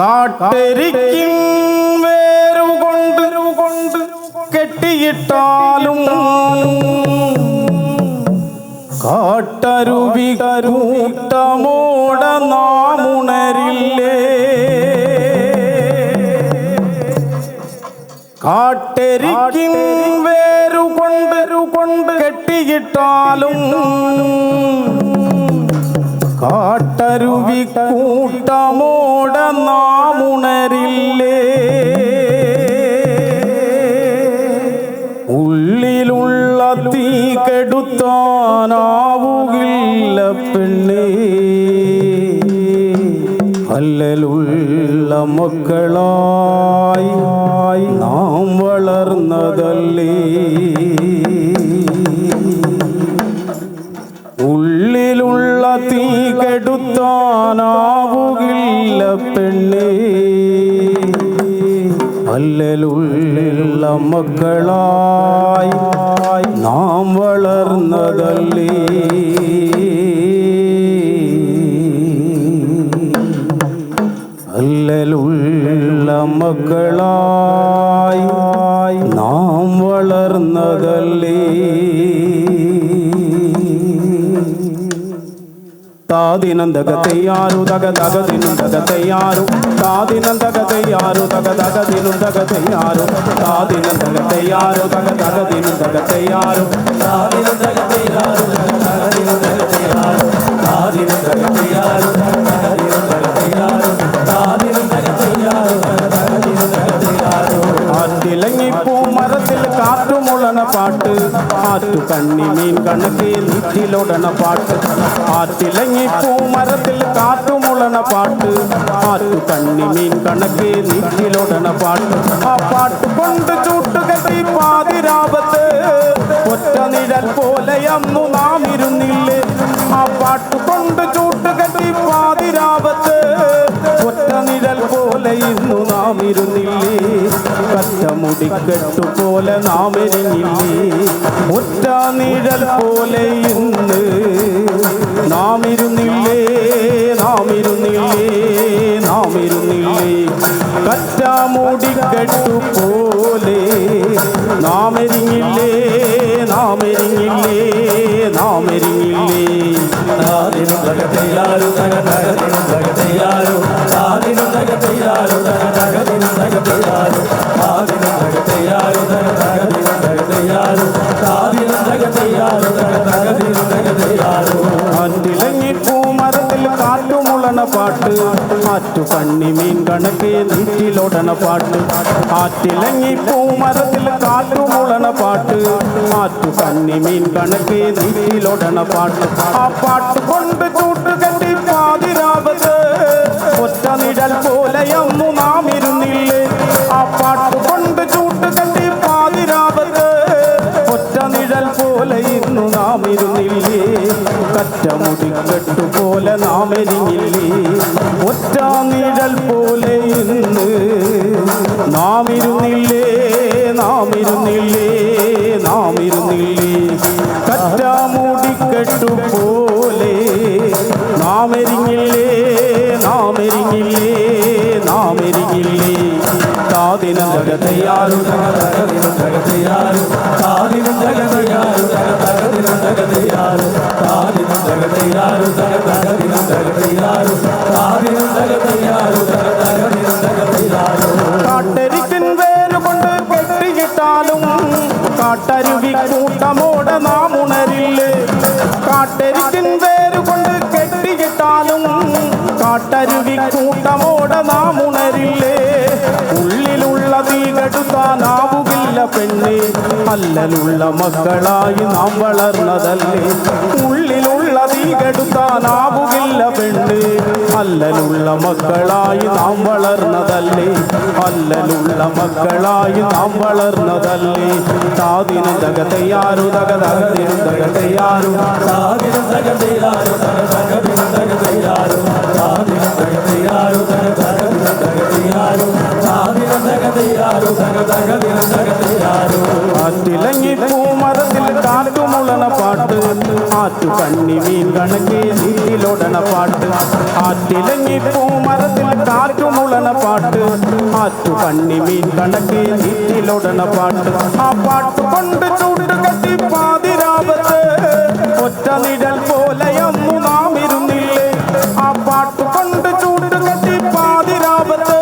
കാട്ടരിക്കും വേരുകൊണ്ട് കൊണ്ട് കെട്ടിയിട്ടാലും കാട്ടരുവി കൂട്ടമോട നാമുണരില്ലേ? കാട്ടരിക്കും വേരുകൊണ്ട് കൊണ്ട് കെട്ടിയിട്ടാലും കാട്ടരുവി കൂട്ടമോട നാമുണരില്ലേ ഉള്ളിലുള്ള തീ കെടുത്താനാവുകില്ല പെണ്ണേ. അല്ലലുള്ള മക്കളായി നാം വളർന്നതല്ലേ? മക്കളായി നാം വളർന്നതല്ലേ? അല്ലലുള്ള മക്കളായി നാം വളർന്നതല്ലേ? தாதினந்தகத்தையாரு தகதகதினந்தகத்தையாரு. தாதினந்தகத்தையாரு தகதகதினந்தகத்தையாரு. தாதினந்தகத்தையாரு தகதகதினந்தகத்தையாரு. தாதினந்த ആറ്റു കണ്ണി മീൻ കണക്കെ നെറ്റിലൊടണ പാട്ട്. ആറ്റിലങ്ങി പൂമരത്തിൽ കാറ്റുമുളണ പാട്ട്. ആറ്റു കണ്ണി മീൻ കണക്കെ നെറ്റിലൊടണ പാട്ട്. ആ പാട്ട് കൊണ്ട് ചൂട്ടുകട്ടി പാതിരാപത്ത്. ഒറ്റ നിഴൽ പോലെ അന്നു നാം ഇരുന്നില്ലേ ആ പാട്ട് കൊണ്ട് ചൂട്ടുകട്ടി പാതിരാപത്ത്. ഒറ്റ നിഴൽ പോലെ ഇന്നു നാം ഇരുന്നില്ലേ കറ്റ മുടിക്കെട്ടു പോലെ നാം എരിഞ്ഞില്ലേ നിഴൽ പോലെ ഇന്ന് നാം ഇരുന്നില്ലേ നാം ഇരുന്നില്ലേ നാം ഇരുന്നില്ലേ കറ്റ മുടിക്കെട്ടു പോലെ നാം എരിഞ്ഞില്ലേ നാം എരിഞ്ഞില്ലേ നാം എരിഞ്ഞില്ലേ താദിനും തക തയ്യാറു തക പാട്ട്. ആറ്റു കണ്ണി മീൻ കണക്കെ നീറ്റിലൊടണ പാട്ട്. ആറ്റിലങ്ങി പൂമരത്തിൽ കാറ്റുമുളണ പാട്ട്. ആറ്റു കണ്ണി മീൻ കണക്കെ നീറ്റിലൊടണ പാട്ട്. ആ പാട്ട് കൊണ്ട് ചൂട്ടുകെട്ടി പാതിരാപത്ത് ഒറ്റ നിഴൽ പോലെയൊന്നു നാം ഇരുന്നില്ലേ ആ പാട്ട് കൊണ്ട് ചൂട്ടുകെട്ടി പാതിരാപത്ത് ഒറ്റ നിഴൽ പോലെ ഇന്നു നാം ഇരുന്നില്ലേ കറ്റമുടി പോലെ നാം എരിഞ്ഞില്ലേ ഒറ്റ നിഴൽ പോലെ ഇന്ന് നാം ഇരുന്നില്ലേ നാം ഇരുന്നില്ലേ നാം ഇരുന്നില്ലേ കറ്റാമൂടിക്കെട്ടു പോലെ നാം എരിഞ്ഞില്ലേ നാം എരിഞ്ഞില്ലേ നാം എരിഞ്ഞില്ലേ താതിന തയ്യാറു തക തകദിനും തക തയ്യാറു താദിനും തക തയ്യാറു കാട്ടരുവി കൂട്ടമോടെ നാം ഉണരില്ലേ? കാട്ടരിക്കൻ വേരുകൊണ്ട് കെട്ടിയിട്ടാലും കാട്ടരുവി കൂട്ടമോടെ നാം ഉണരില്ലേ? ഉള്ളിലുള്ള തീ കെടുത്താനാവുകില്ല പെണ്ണെ അല്ലലുള്ള മക്കളായി നാം വളർന്നതല്ലേ? ഉള്ളിലുള്ള തീ കെടുത്താനാവുകില്ല പെണ്ണ്. അല്ലലുള്ള മക്കളായി നാം വളർന്നതല്ലേ? അല്ലലുള്ള മക്കളായി നാം വളർന്നതല്ലേ? താതിന തക തയ്യാറു തക തകതിനും തക തയ്യാറു താദിനും തക തയ്യാറു. തക തകദിനും തക തയ്യാറു. താദിനും തക തയ്യാറു. ആറ്റു കണ്ണി മീൻ കണക്കെ നീറ്റിലൊടണ പാട്ട്. ആറ്റിലങ്ങി പൂമരത്തിൽ കാറ്റുമുളണ പാട്ട്. ആറ്റു കണ്ണി മീൻ കണക്ക് നീറ്റിലൊടണ പാട്ട്. ആ പാട്ട് കൊണ്ട് ചൂട് കട്ടി പാതിരാപത്ത്. ഒറ്റ നിഴൽ പോലെയൊന്നു നാം ഇരുന്നില്ലേ ആ പാട്ട് കൊണ്ട് ചൂട് കട്ടി പാതിരാപത്ത്.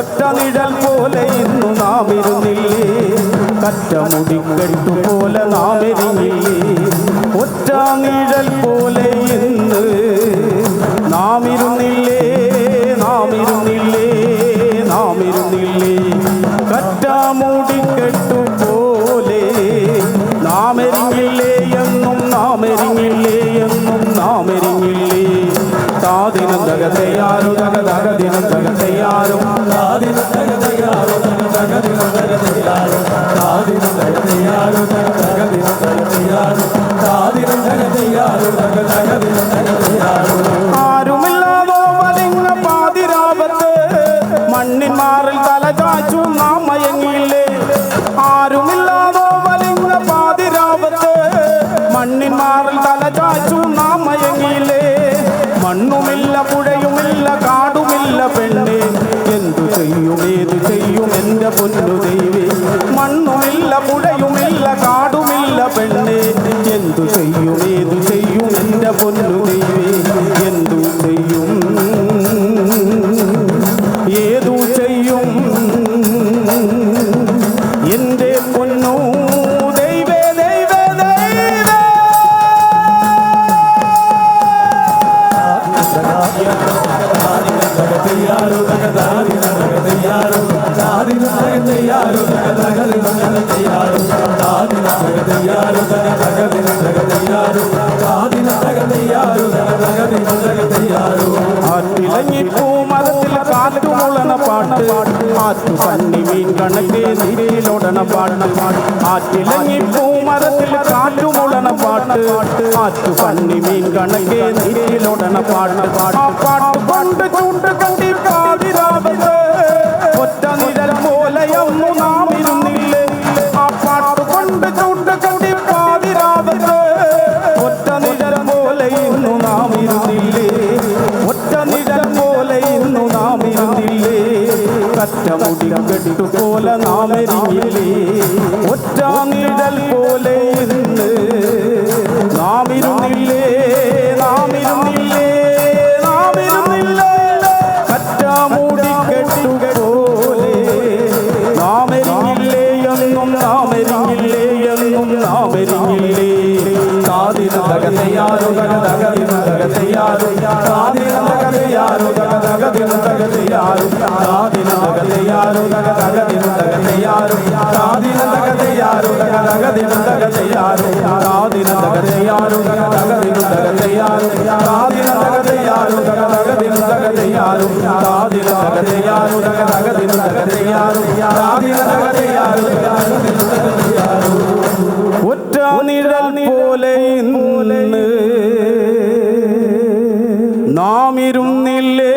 ഒറ്റ നിഴൽ പോലെ ഇന്നു നാം ഇരുന്നില്ലേ കറ്റ മുടിക്കെട്ടു പോലെ നാം എരിഞ്ഞില്ലേ ഒറ്റ നിഴൽ മണ്ണുമില്ല പുഴയുമില്ല കാടുമില്ല പെണ്ണേ. എന്തു ചെയ്യും ഏതു ചെയ്യും എന്റെ പൊന്നു പൂമരത്തിൽ കാറ്റുമുളണ പാട്ട് ആറ്റു പന്നി മീൻ കണക്കെ നീരിലൊടണ പാട്ട് ആറ്റിലങ്ങി പൂമരത്തിൽ കാറ്റുമുളണ പാട്ട് ആറ്റു കണ്ണി മീൻ കണക്കെ നീരിലൊടണ പാട്ട്. ആ പാട്ട് കൊണ്ട് ചൂണ്ട് കണ്ടി ഒറ്റ നിഴൽ പോലെയൊന്നു നാം ഇരുന്നില്ലേ ആ പാട്ട് കൊണ്ട് ചൂണ്ട് കണ്ടി പാതിരാപത്ത് ഒറ്റ നിഴൽ പോലെ ഇന്നു നാം ഇരുന്നില്ലേ ഒറ്റ നിഴൽ പോലെ ഇന്നു നാം ഇരുന്നില്ലേ കറ്റമുടി കെട്ടുപോലെ നാം എരിഞ്ഞില്ലേ ഒറ്റ നിഴൽ പോലെ ഇന്ന് നാം ഇരുന്നില്ലേ നാം നാം എന്നും നാം എരിഞ്ഞില്ലേ തകതയാരോ തകതയ്യാറു തകതയാരോ? തകദിനം തകതയാരോ താദിനം തകതയാരോ? തക തകതയാരോ തകതയ്യാറു തകതയാരോ? തകതയ്യാറു തകതയാരോ തകദിനം തകതയാരോ? താദിനം തകതയാരോ തക തകതയാരോ? തകതയ്യാറു തകതയാരോ തകതയ്യാറു തകതയാരോ? തകദിനം തകതയാരോ താദിനം തകതയാരോ? തക തകതയാരോ തകതയ്യാറു താദിനം തകതയ്യാറു നിഴൽ പോലെ നാം ഇരുന്നില്ലേ?